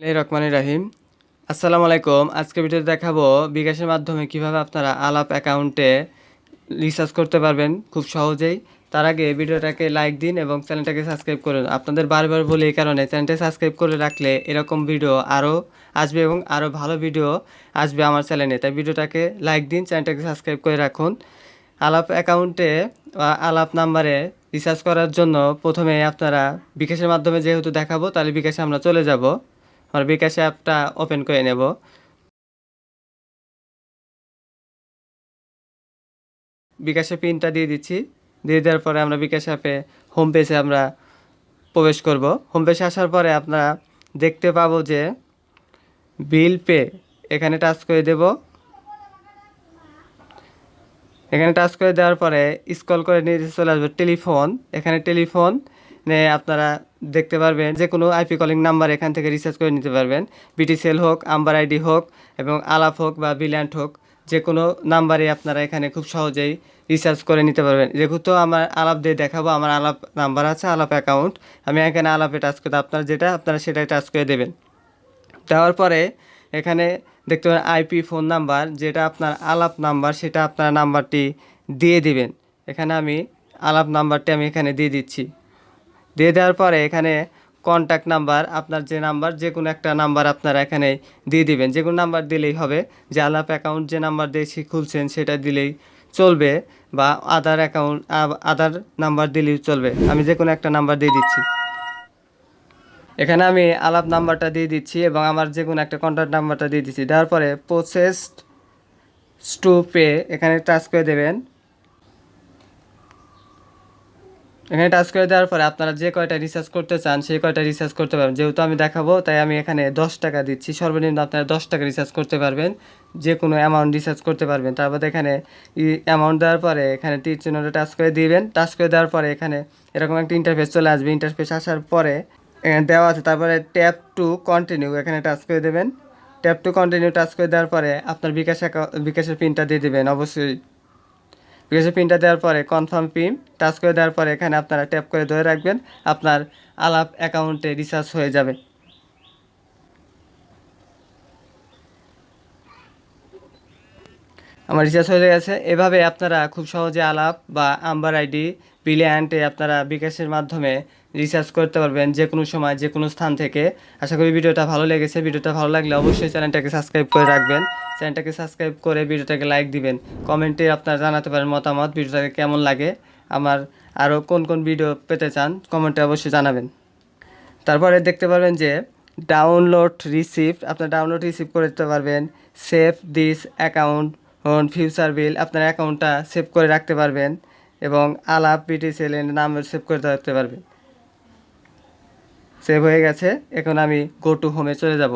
রকমানি রাহিম। আসসালামু আলাইকুম। আজকে ভিডিওতে দেখাবো বিকাশের মাধ্যমে কীভাবে আপনারা আলাপ অ্যাকাউন্টে রিচার্জ করতে পারবেন খুব সহজেই। তার আগে ভিডিওটাকে লাইক দিন এবং চ্যানেলটাকে সাবস্ক্রাইব করুন। আপনাদের বারবার বলি এই কারণে, চ্যানেলটা সাবস্ক্রাইব করে রাখলে এরকম ভিডিও আরও আসবে এবং আরও ভালো ভিডিও আসবে আমার চ্যানেলে। তাই ভিডিওটাকে লাইক দিন, চ্যানেলটাকে সাবস্ক্রাইব করে রাখুন। আলাপ অ্যাকাউন্টে আলাপ নাম্বারে রিচার্জ করার জন্য প্রথমে আপনারা বিকাশের মাধ্যমে যেহেতু দেখাবো, তাহলে বিকাশে আমরা চলে যাব। আমার বিকাশ অ্যাপটা ওপেন করে নেব। বিকাশে পিনটা দিয়ে দিচ্ছি। দিয়ে দেওয়ার পরে আমরা বিকাশ অ্যাপে হোম পেজে আমরা প্রবেশ করব। হোম পেজে আসার পরে আপনারা দেখতে পাবো যে বিল পে এখানে টাচ করে দেব। এখানে টাচ করে দেওয়ার পরে স্ক্রল করে নিয়ে চলে আসবে টেলিফোন এখানে টেলিফোন আপনারা দেখতে পারবেন। যে কোনো আইপি কলিং নাম্বার এখান থেকে রিচার্জ করে নিতে পারবেন। বিটিসেল হোক আম্বার আইডি হোক এবং আলাপ হোক বা বিল্যান্ড হোক যে কোনো নাম্বারে আপনারা এখানে খুব সহজেই রিচার্জ করে নিতে পারবেন। যেহেতু আমার আলাপ দিয়ে দেখাবো, আমার আলাপ নাম্বার আছে আলাপ অ্যাকাউন্ট আমি এখানে আলাপে টাচ করে আপনার যেটা, আপনারা সেটাই টাচ করে দেবেন। দেওয়ার পরে এখানে দেখতে পাবেন আইপি ফোন নাম্বার যেটা আপনার আলাপ নাম্বার সেটা আপনার নাম্বারটি দিয়ে দিবেন। এখানে আমি আলাপ নাম্বারটি আমি এখানে দিয়ে দিচ্ছি। দিয়ে দেওয়ার পরে এখানে কন্ট্যাক্ট নাম্বার আপনার যে নাম্বার যে কোনো একটা নাম্বার আপনারা এখানে দিয়ে দিবেন। যে কোনো নাম্বার দিলেই হবে। যে আলাপ অ্যাকাউন্ট যে নাম্বার দিয়ে খুলছেন, সেটা দিলেই চলবে বা আধার অ্যাকাউন্ট আধার নাম্বার দিলেই চলবে। আমি যে কোনো একটা নাম্বার দিয়ে দিচ্ছি। এখানে আমি আলাপ নাম্বারটা দিয়ে দিচ্ছি এবং আমার যে কোনো একটা কন্ট্যাক্ট নাম্বারটা দিয়ে দিচ্ছি। দেওয়ার পরে প্রসেসড টু পে এখানে টাচ করে দেবেন। এখানে টাচ করে দেওয়ার পরে আপনারা যে কয়টা রিচার্জ করতে চান, সেই কয়টা রিচার্জ করতে পারবেন। যেহেতু আমি দেখাবো, তাই আমি এখানে দশ টাকা দিচ্ছি। সর্বনিম্ন আপনারা দশ টাকা রিচার্জ করতে পারবেন। যে কোনো অ্যামাউন্ট রিচার্জ করতে পারবেন। তারপর এখানে অ্যামাউন্ট দেওয়ার পরে এখানে তীর চিহ্নটা টাচ করে দিবেন। টাচ করে দেওয়ার পরে এখানে এরকম একটা ইন্টারফেস চলে আসবে। ইন্টারফেস আসার পরে এখানে দেওয়া আছে। তারপরে ট্যাপ টু কন্টিনিউ এখানে টাচ করে দেবেন। ট্যাপ টু কন্টিনিউ টাচ করে দেওয়ার পরে আপনার বিকাশ বিকাশের পিনটা দিয়ে দেবেন। অবশ্যই বিকাশের পিনটা দেওয়ার পরে কনফার্ম পিন টাচ করে দেওয়ার পরে এখানে আপনারা ট্যাপ করে ধরে রাখবেন, আপনার আলাপ অ্যাকাউন্টে রিচার্জ হয়ে যাবে। আমার রিচার্জ হয়ে গেছে। এভাবে আপনারা খুব সহজে আলাপ বা আম্বার আইডি বিলিয়ান্টে আপনারা বিকাশের মাধ্যমে রিসার্চ করতে পারবেন যে কোনো সময় যে কোনো স্থান থেকে। আশা করি ভিডিওটা ভালো লেগেছে। ভিডিওটা ভালো লাগলে অবশ্যই চ্যানেলটাকে সাবস্ক্রাইব করে রাখবেন। চ্যানেলটাকে সাবস্ক্রাইব করে ভিডিওটাকে লাইক দিবেন। কমেন্টে আপনারা জানাতে পারেন মতামত, ভিডিওটাকে কেমন লাগে, আমার আরও কোন কোন ভিডিও পেতে চান কমেন্টে অবশ্যই জানাবেন। তারপরে দেখতে পারবেন যে ডাউনলোড রিসিপ্ট আপনার ডাউনলোড রিসিভ করে দিতে পারবেন save this account future bill আপনার অ্যাকাউন্টটা সেভ করে রাখতে পারবেন। এবং আলাপ পিটি পিটিসেল নাম সেভ করে থাকতে পারবেন সেভ হয়ে গেছে, এখন আমি গো টু হোমে চলে যাব।